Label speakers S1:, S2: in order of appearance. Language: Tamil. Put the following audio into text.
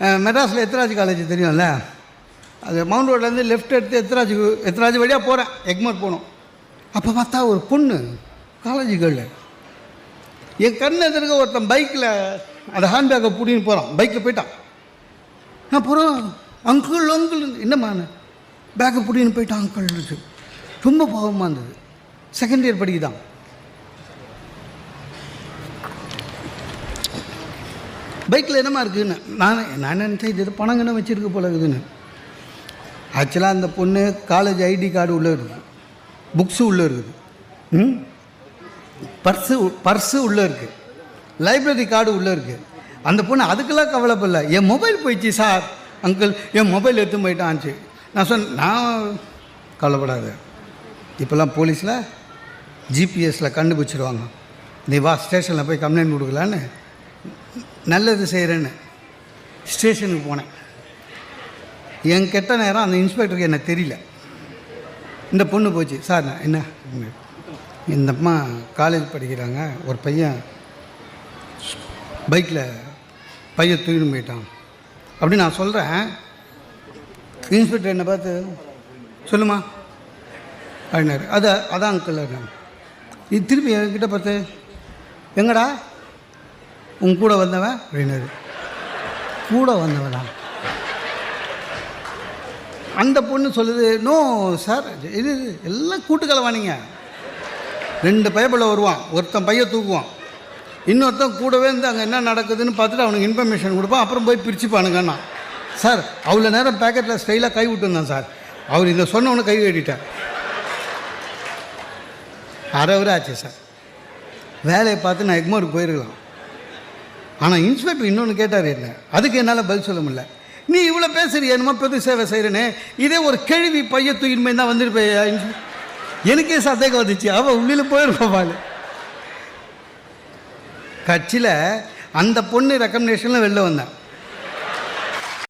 S1: மெட்ராஸில் எத்ராஜ் காலேஜ் தெரியும்ல? அது மவுண்ட் ரோட்லேருந்து லெஃப்ட் எடுத்து எத்ராஜ் எத்ராஜ் வழியாக போகிறேன் எக்மோர் போகணும். அப்போ பார்த்தா ஒரு பொண்ணு காலேஜ் கேர்ள் என் கண் எதிர்க்க ஒருத்தன் பைக்கில் அந்த ஹேண்ட்பேக்கை பிடின்னு போகிறான் பைக்கில் போயிட்டான். நான் அப்புறம் அங்கிள் அங்கிள் என்னம்மா பேக்கை பிடின்னு போயிட்டான் அங்கிள் ரொம்ப பாவமாக இருந்தது. செகண்ட் இயர் படிக்குதான். பைக்கில் என்னம்மா இருக்குதுன்னு நான் நான் நினச்சேன் இது பணம் கண்ணம் வச்சுருக்க போல இருக்குதுன்னு. ஆக்சுவலாக அந்த பொண்ணு காலேஜ் ஐடி கார்டு உள்ளே இருக்குது. புக்ஸு உள்ளே இருக்குது. ம்? பர்ஸு பர்ஸு உள்ளே இருக்குது லைப்ரரி கார்டு உள்ளே இருக்குது அந்த பொண்ணு அதுக்கெல்லாம் கவலைப்படல. என் மொபைல் போயிடுச்சு சார். அங்கிள் என் மொபைல் எடுத்து போயிட்டான்ச்சு நான் சொன்னேன் நான் கவலைப்படாத. இப்போல்லாம் போலீஸில் ஜிபிஎஸில் கண்டுபிடிச்சிருவாங்க. நீ வா ஸ்டேஷனில் போய் கம்ப்ளைண்ட் கொடுக்கலான்னு. நல்லது செய்கிறேன்னு ஸ்டேஷனுக்கு போனேன். என் கெட்ட நேரம் அந்த இன்ஸ்பெக்டருக்கு என்ன தெரியல. இந்த பொண்ணு போச்சு சார் நான் என்ன? இந்த அம்மா காலேஜ் படிக்கிறாங்க ஒரு பையன் பைக்கில் பையன் தூக்கிட்டு போயிட்டான். அப்படி நான் சொல்கிறேன் இன்ஸ்பெக்டர் என்னை பார்த்து சொல்லுமா அப்படின்னாரு. அது அதான் அங்கிள் இது திருப்பி என்கிட்ட பார்த்து எங்கடா? உன் கூட வந்தவன் அப்படின்னாரு. கூட வந்தவனா அந்த பொண்ணு சொல்லுது நோ சார் இது எல்லாம் கூட்டுக்கலவானிங்க. ரெண்டு பையப்பில் வருவான். ஒருத்தன் பைய தூக்குவான். இன்னொருத்தன் கூடவே இருந்து அங்கே என்ன நடக்குதுன்னு பார்த்துட்டு அவனுக்கு இன்ஃபர்மேஷன் கொடுப்பான். அப்புறம் போய் பிரிச்சுப்பானுங்கண்ணா சார் அவ்வளோ நேரம் பேக்கெட்டில் ஸ்டைலாக கை விட்டுருந்தான் சார். அவர் இதை சொன்னவொன்னே கை கட்டிட்டார். அரை ஆச்சு சார். வேலையை பார்த்து நான் எக்மோருக்கு போயிருக்கலாம். ஆனால் இன்ஸ்பெக்டர் இன்னொன்று கேட்டார் என்ன? அதுக்கு என்னால் பதில் சொல்ல முடியல. நீ இவ்வளோ பேசுறிய என்னமோ பொது சேவை செய்கிறேன்னு இதே ஒரு கேள்வி பைய தூக்கின்னு தான் வந்துருப்பேயா எனக்கே சந்தேகம் வந்துச்சு. அவள் உள்ளில் போயிருப்பாள் கட்சியில் அந்த பொண்ணு ரெக்கமெண்டேஷனில் வெளில வந்தேன்